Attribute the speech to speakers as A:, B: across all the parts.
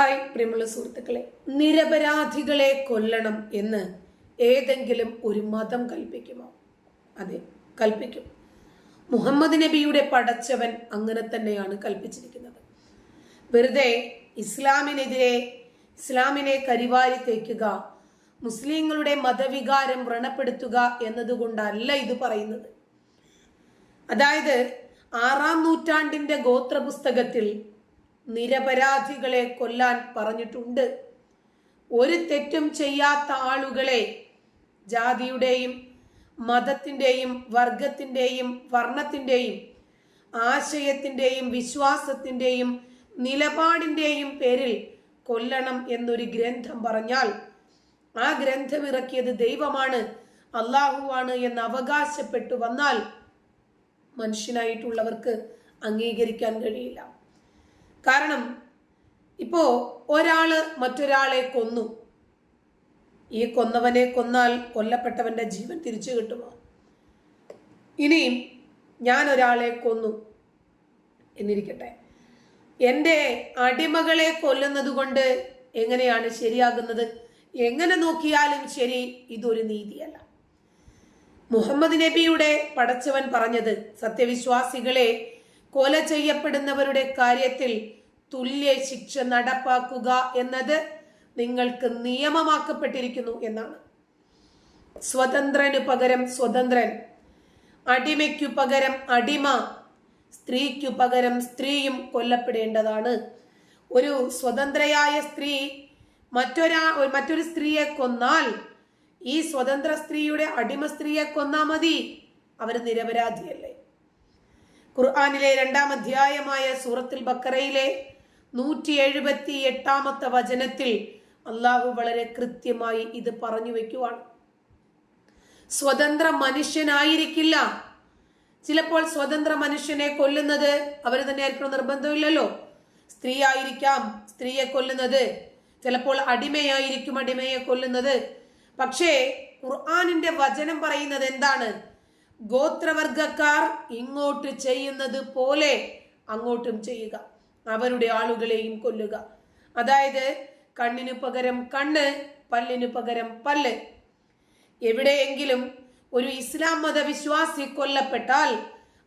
A: Hi പ്രിയമുള്ള സുഹൃത്തുക്കളെ. നിരപരാധികളെ കൊല്ലണം എന്ന് ഏതെങ്കിലും ഒരു മതം കൽപ്പിക്കുമോ? അതെ കൽപ്പിക്കും. മുഹമ്മദ് നബിയുടെ പടച്ചവൻ അങ്ങനെ തന്നെയാണ് കൽപ്പിച്ചിരിക്കുന്നത്. വെറുതെ ഇസ്ലാമിനെതിരെ ഇസ്ലാമിനെ കരിവാരി തേക്കുക മുസ്ലിങ്ങളുടെ മതവികാരം വ്രണപ്പെടുത്തുക എന്നതുകൊണ്ടല്ല ഇത് പറയുന്നത്. അതായത് ആറാം നൂറ്റാണ്ടിന്റെ ഗോത്രപുസ്തകത്തിൽ നിരപരാധികളെ കൊല്ലാൻ പറഞ്ഞിട്ടുണ്ട്. ഒരു തെറ്റും ചെയ്യാത്ത ആളുകളെ ജാതിയുടെയും മതത്തിന്റെയും വർഗത്തിന്റെയും വർണത്തിന്റെയും ആശയത്തിന്റെയും വിശ്വാസത്തിന്റെയും നിലപാടിന്റെയും പേരിൽ കൊല്ലണം എന്നൊരു ഗ്രന്ഥം പറഞ്ഞാൽ ആ ഗ്രന്ഥം ഇറക്കിയത് ദൈവമാണ് അള്ളാഹുവാണ് എന്ന് അവകാശപ്പെട്ടു വന്നാൽ മനുഷ്യനായിട്ടുള്ളവർക്ക് അംഗീകരിക്കാൻ കഴിയില്ല. കാരണം ഇപ്പോ ഒരാൾ മറ്റൊരാളെ കൊന്നു. ഈ കൊന്നവനെ കൊന്നാൽ കൊല്ലപ്പെട്ടവന്റെ ജീവൻ തിരിച്ചു കിട്ടുമോ? ഇനിയും ഞാൻ ഒരാളെ കൊന്നു എന്നിരിക്കട്ടെ. എന്റെ അടിമകളെ കൊല്ലുന്നത് കൊണ്ട് എങ്ങനെയാണ് ശരിയാകുന്നത്? എങ്ങനെ നോക്കിയാലും ശരി ഇതൊരു നീതിയല്ല. മുഹമ്മദ് നബിയുടെ പടച്ചവൻ പറഞ്ഞത് സത്യവിശ്വാസികളെ കൊല ചെയ്യപ്പെടുന്നവരുടെ കാര്യത്തിൽ തുല്യ ശിക്ഷ നടപ്പാക്കുക എന്നത് നിങ്ങൾക്ക് നിയമമാക്കപ്പെട്ടിരിക്കുന്നു എന്നാണ്. സ്വതന്ത്രന് പകരം സ്വതന്ത്രൻ അടിമയ്ക്കു പകരം അടിമ സ്ത്രീക്കു പകരം സ്ത്രീയും കൊല്ലപ്പെടേണ്ടതാണ്. ഒരു സ്വതന്ത്രയായ സ്ത്രീ മറ്റൊരാ മറ്റൊരു സ്ത്രീയെ കൊന്നാൽ ഈ സ്വതന്ത്ര സ്ത്രീയുടെ അടിമ സ്ത്രീയെ കൊന്നാ മതി. അവർ നിരപരാധിയല്ലേ? ഖുർആാനിലെ രണ്ടാം അധ്യായമായ സൂറത്തിൽ ബക്കറയിലെ നൂറ്റി എഴുപത്തി എട്ടാമത്തെ വചനത്തിൽ അള്ളാഹു വളരെ കൃത്യമായി ഇത് പറഞ്ഞു വെക്കുവാണ്. സ്വതന്ത്ര മനുഷ്യനായിരിക്കില്ല. ചിലപ്പോൾ സ്വതന്ത്ര മനുഷ്യനെ കൊല്ലുന്നത് അവർ തന്നെ ആയിരിക്കണം നിർബന്ധമില്ലല്ലോ. സ്ത്രീ ആയിരിക്കാം സ്ത്രീയെ കൊല്ലുന്നത്. ചിലപ്പോൾ അടിമയായിരിക്കും അടിമയെ കൊല്ലുന്നത്. പക്ഷേ ഖുർആാനിന്റെ വചനം പറയുന്നത് എന്താണ്? ഗോത്രവർഗക്കാർ ഇങ്ങോട്ട് ചെയ്യുന്നത് പോലെ അങ്ങോട്ടും ചെയ്യുക. അവരുടെ ആളുകളെയും കൊല്ലുക. അതായത് കണ്ണിനു പകരം കണ്ണ് പല്ലിനു പകരം പല്ല്. എവിടെയെങ്കിലും ഒരു ഇസ്ലാം മതവിശ്വാസി കൊല്ലപ്പെട്ടാൽ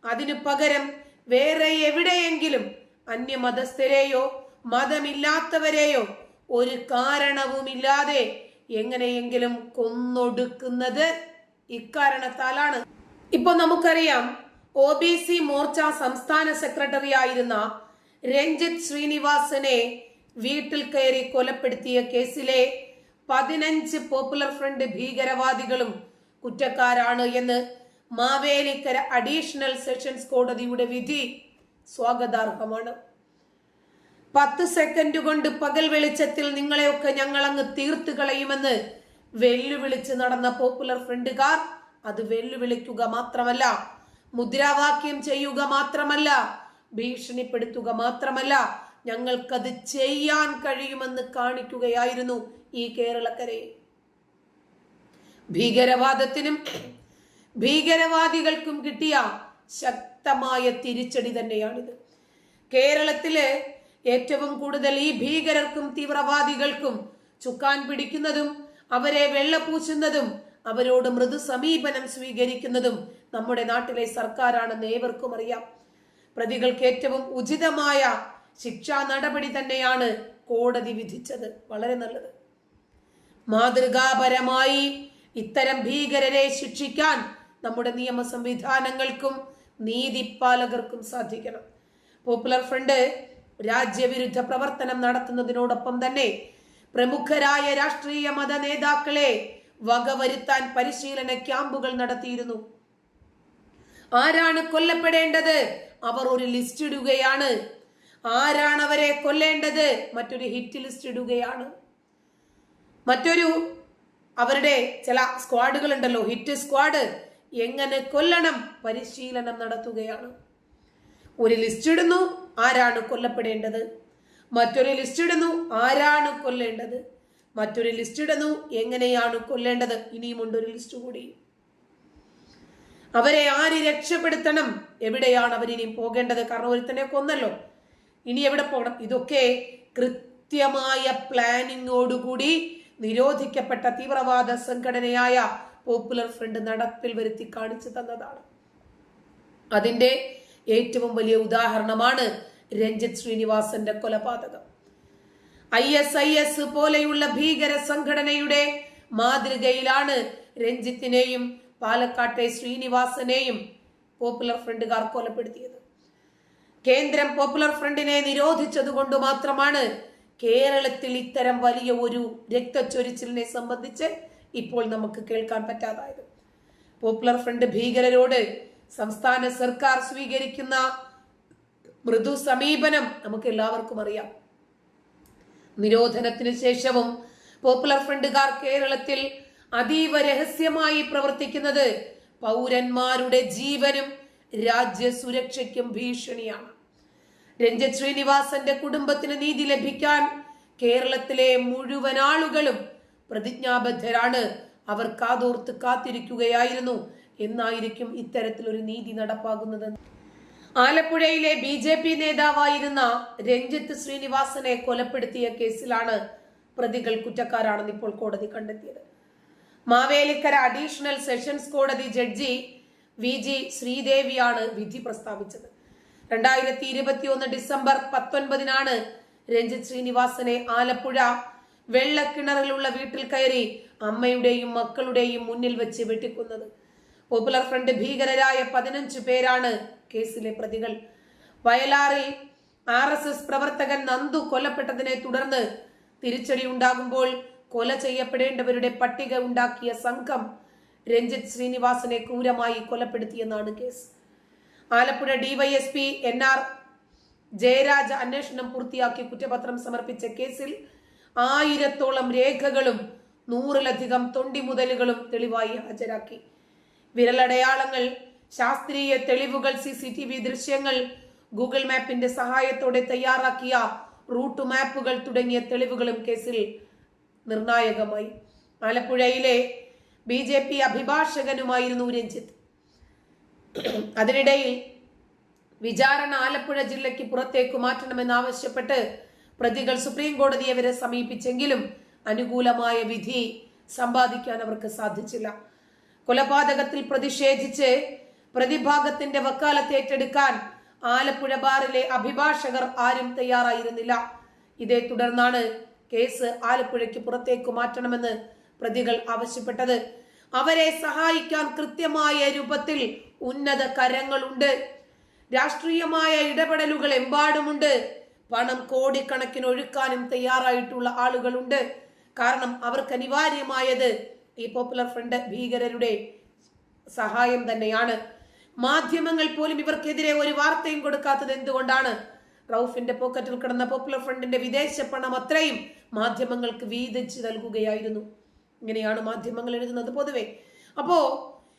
A: അതിനു പകരം വേറെ എവിടെയെങ്കിലും അന്യമതസ്ഥരെയോ മതമില്ലാത്തവരെയോ ഒരു കാരണവുമില്ലാതെ എങ്ങനെയെങ്കിലും കൊന്നൊടുക്കുന്നത് ഇക്കാരണത്താലാണ്. ഇപ്പൊ നമുക്കറിയാം ഒ ബി സി മോർച്ച സംസ്ഥാന സെക്രട്ടറി ആയിരുന്ന രഞ്ജിത്ത് ശ്രീനിവാസനെ വീട്ടിൽ കയറി കൊലപ്പെടുത്തിയ കേസിലെ പതിനഞ്ച് പോപ്പുലർ ഫ്രണ്ട് ഭീകരവാദികളും കുറ്റക്കാരാണ് എന്ന് മാവേലിക്കര അഡീഷണൽ സെഷൻസ് കോടതിയുടെ വിധി സ്വാഗതാർഹമാണ്. പത്ത് സെക്കൻഡ് കൊണ്ട് പകൽ വെളിച്ചത്തിൽ നിങ്ങളെയൊക്കെ ഞങ്ങൾ അങ്ങ് തീർത്തു കളയുമെന്ന് വെല്ലുവിളിച്ച് നടന്ന പോപ്പുലർ ഫ്രണ്ടുകാർ അത് വെല്ലുവിളിക്കുക മാത്രമല്ല മുദ്രാവാക്യം ചെയ്യുക മാത്രമല്ല ഭീഷണിപ്പെടുത്തുക മാത്രമല്ല ഞങ്ങൾക്കത് ചെയ്യാൻ കഴിയുമെന്ന് കാണിക്കുകയായിരുന്നു ഈ കേരളക്കരെ. ഭീകരവാദത്തിനും ഭീകരവാദികൾക്കും കിട്ടിയ ശക്തമായ തിരിച്ചടി തന്നെയാണിത്. കേരളത്തിലെ ഏറ്റവും കൂടുതൽ ഈ ഭീകരർക്കും തീവ്രവാദികൾക്കും ചുക്കാൻ പിടിക്കുന്നതും അവരെ വെള്ളപൂശുന്നതും അവരോട് മൃദു സമീപനം സ്വീകരിക്കുന്നതും നമ്മുടെ നാട്ടിലെ സർക്കാരാണെന്ന് ഏവർക്കും അറിയാം. പ്രതികൾക്ക് ഏറ്റവും ഉചിതമായ ശിക്ഷാ നടപടി തന്നെയാണ് കോടതി വിധിച്ചത്. വളരെ നല്ലത്. മാതൃകാപരമായി ഇത്തരം ഭീകരരെ ശിക്ഷിക്കാൻ നമ്മുടെ നിയമ സംവിധാനങ്ങൾക്കും നീതിപാലകർക്കും സാധിക്കണം. പോപ്പുലർ ഫ്രണ്ട് രാജ്യവിരുദ്ധ പ്രവർത്തനം നടത്തുന്നതിനോടൊപ്പം തന്നെ പ്രമുഖരായ രാഷ്ട്രീയ മത നേതാക്കളെ വകവരുത്താൻ പരിശീലന ക്യാമ്പുകൾ നടത്തിയിരുന്നു. ആരാണ് കൊല്ലപ്പെടേണ്ടത്? അവർ ഒരു ലിസ്റ്റ് ഇടുകയാണ്. ആരാണ് അവരെ കൊല്ലേണ്ടത്? മറ്റൊരു ഹിറ്റ് ലിസ്റ്റ് ഇടുകയാണ്. മറ്റൊരു അവരുടെ ചില സ്ക്വാഡുകൾ ഉണ്ടല്ലോ ഹിറ്റ് സ്ക്വാഡ്. എങ്ങനെ കൊല്ലണം? പരിശീലനം നടത്തുകയാണ്. ഒരു ലിസ്റ്റ് ഇടുന്നു ആരാണ് കൊല്ലപ്പെടേണ്ടത്? മറ്റൊരു ലിസ്റ്റ് ഇടുന്നു ആരാണ് കൊല്ലേണ്ടത്? മറ്റൊരു ലിസ്റ്റ് ഇടുന്നു എങ്ങനെയാണ് കൊല്ലേണ്ടത്? ഇനിയുമുണ്ട് ഒരു ലിസ്റ്റ് കൂടി. അവരെ ആര് രക്ഷപ്പെടുത്തണം? എവിടെയാണ് അവരിനി പോകേണ്ടത്? കാരണം തന്നെ കൊന്നല്ലോ. ഇനി എവിടെ പോകണം? ഇതൊക്കെ കൃത്യമായ പ്ലാനിങ്ങോടുകൂടി നിരോധിക്കപ്പെട്ട തീവ്രവാദ സംഘടനയായ പോപ്പുലർ ഫ്രണ്ട് നടപ്പിൽ വരുത്തി കാണിച്ചു തന്നതാണ്. അതിന്റെ ഏറ്റവും വലിയ ഉദാഹരണമാണ് രഞ്ജിത് ശ്രീനിവാസന്റെ കൊലപാതകം. ഐ എസ് ഐ എസ് പോലെയുള്ള ഭീകര സംഘടനയുടെ മാതൃകയിലാണ് രഞ്ജിത്തിനെയും പാലക്കാട്ടെ ശ്രീനിവാസനെയും പോപ്പുലർ ഫ്രണ്ടുകാർ കൊലപ്പെടുത്തിയത്. കേന്ദ്രം പോപ്പുലർ ഫ്രണ്ടിനെ നിരോധിച്ചതുകൊണ്ട് മാത്രമാണ് കേരളത്തിൽ ഇത്തരം വലിയ ഒരു രക്തച്ചൊരിച്ചിലിനെ സംബന്ധിച്ച് ഇപ്പോൾ നമുക്ക് കേൾക്കാൻ പറ്റാതായത്. പോപ്പുലർ ഫ്രണ്ട് ഭീകരരോട് സംസ്ഥാന സർക്കാർ സ്വീകരിക്കുന്ന മൃദു സമീപനം നമുക്ക് എല്ലാവർക്കും അറിയാം. നിരോധനത്തിന് ശേഷവും പോപ്പുലർ ഫ്രണ്ടുകാർ കേരളത്തിൽ അതീവ രഹസ്യമായി പ്രവർത്തിക്കുന്നത് പൗരന്മാരുടെ ജീവനും രാജ്യ സുരക്ഷയ്ക്കും ഭീഷണിയാണ്. രഞ്ജിത് ശ്രീനിവാസന്റെ കുടുംബത്തിന് നീതി ലഭിക്കാൻ കേരളത്തിലെ മുഴുവൻ ആളുകളും പ്രതിജ്ഞാബദ്ധരാണ്. അവർ കാതോർത്ത് കാത്തിരിക്കുകയായിരുന്നു. എന്നായിരിക്കും ഇത്തരത്തിലൊരു നീതി നടപ്പാകുന്നത് ആലപ്പുഴയിലെ ബി ജെ പി നേതാവായിരുന്ന രഞ്ജിത്ത് ശ്രീനിവാസനെ കൊലപ്പെടുത്തിയ കേസിലാണ് പ്രതികൾ കുറ്റക്കാരാണെന്ന് ഇപ്പോൾ കോടതി കണ്ടെത്തിയത്. മാവേലിക്കര അഡീഷണൽ സെഷൻസ് കോടതി ജഡ്ജി വി ജി ശ്രീദേവിയാണ് വിധി പ്രസ്താവിച്ചത്. രണ്ടായിരത്തി ഇരുപത്തിയൊന്ന് ഡിസംബർ പത്തൊൻപതിനാണ് രഞ്ജിത്ത് ശ്രീനിവാസനെ ആലപ്പുഴ വെള്ളക്കിണറിലുള്ള വീട്ടിൽ കയറി അമ്മയുടെയും മക്കളുടെയും മുന്നിൽ വെച്ച് വെട്ടിക്കുന്നത്. പോപ്പുലർ ഫ്രണ്ട് ഭീകരരായ പതിനഞ്ചു പേരാണ് കേസിലെ പ്രതികൾ. വയലാറിൽ ആർ എസ് എസ് പ്രവർത്തകൻ നന്ദു കൊല്ലപ്പെട്ടതിനെ തുടർന്ന് തിരിച്ചടി ഉണ്ടാകുമ്പോൾ കൊല ചെയ്യപ്പെടേണ്ടവരുടെ പട്ടിക ഉണ്ടാക്കിയ സംഘം രഞ്ജിത്ത് ശ്രീനിവാസനെ ക്രൂരമായി കൊലപ്പെടുത്തിയെന്നാണ് case. Alappuzha DYSP N R Jayaraj അന്വേഷണം പൂർത്തിയാക്കി കുറ്റപത്രം സമർപ്പിച്ച കേസിൽ ആയിരത്തോളം രേഖകളും നൂറിലധികം തൊണ്ടിമുതലുകളും തെളിവായി ഹാജരാക്കി. വിരലടയാളങ്ങൾ ശാസ്ത്രീയ തെളിവുകൾ സി സി ടി വി ദൃശ്യങ്ങൾ ഗൂഗിൾ മാപ്പിന്റെ സഹായത്തോടെ തയ്യാറാക്കിയ റൂട്ട് മാപ്പുകൾ തുടങ്ങിയ തെളിവുകളും കേസിൽ നിർണായകമായി. ആലപ്പുഴയിലെ ബി ജെ പി അഭിഭാഷകനുമായിരുന്നു രഞ്ജിത്ത്. അതിനിടയിൽ വിചാരണ ആലപ്പുഴ ജില്ലയ്ക്ക് പുറത്തേക്ക് മാറ്റണമെന്നാവശ്യപ്പെട്ട് പ്രതികൾ സുപ്രീം കോടതിയെ വരെ സമീപിച്ചെങ്കിലും അനുകൂലമായ വിധി സമ്പാദിക്കാൻ അവർക്ക് സാധിച്ചില്ല. കൊലപാതകത്തിൽ പ്രതിഷേധിച്ച് പ്രതിഭാഗത്തിന്റെ വക്കാലത്ത് ഏറ്റെടുക്കാൻ ആലപ്പുഴ ബാറിലെ അഭിഭാഷകർ ആരും തയ്യാറായിരുന്നില്ല. ഇതേ തുടർന്നാണ് കേസ് ആലപ്പുഴയ്ക്ക് പുറത്തേക്ക് മാറ്റണമെന്ന് പ്രതികൾ ആവശ്യപ്പെട്ടത്. അവരെ സഹായിക്കാൻ കൃത്യമായ രൂപത്തിൽ ഉന്നത കരങ്ങളുണ്ട്. രാഷ്ട്രീയമായ ഇടപെടലുകൾ എമ്പാടുമുണ്ട്. പണം കോടിക്കണക്കിന് ഒഴുക്കാനും തയ്യാറായിട്ടുള്ള ആളുകളുണ്ട്. കാരണം അവർക്ക് അനിവാര്യമായത് ഈ പോപ്പുലർ ഫ്രണ്ട് ഭീകരരുടെ സഹായം തന്നെയാണ്. മാധ്യമങ്ങൾ പോലും ഇവർക്കെതിരെ ഒരു വാർത്തയും കൊടുക്കാത്തത് എന്തുകൊണ്ടാണ്? റൌഫിന്റെ പോക്കറ്റിൽ കിടന്ന പോപ്പുലർ ഫ്രണ്ടിന്റെ വിദേശ പണം അത്രയും മാധ്യമങ്ങൾക്ക് വീതിച്ച് നൽകുകയായിരുന്നു. ഇങ്ങനെയാണ് മാധ്യമങ്ങൾ എഴുതുന്നത് പൊതുവെ. അപ്പോ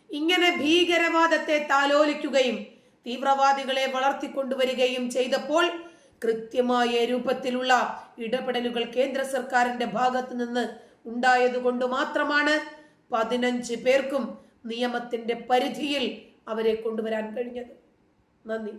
A: ഇങ്ങനെ ഭീകരവാദത്തെ താലോലിക്കുകയും തീവ്രവാദികളെ വളർത്തിക്കൊണ്ടുവരികയും ചെയ്തപ്പോൾ കൃത്യമായ രൂപത്തിലുള്ള ഇടപെടലുകൾ കേന്ദ്ര സർക്കാരിന്റെ ഭാഗത്ത് നിന്ന് ഉണ്ടായതുകൊണ്ട് മാത്രമാണ് പതിനഞ്ച് പേർക്കും നിയമത്തിന്റെ പരിധിയിൽ അവരെ കൊണ്ടുവരാൻ കഴിഞ്ഞത്. നന്ദി.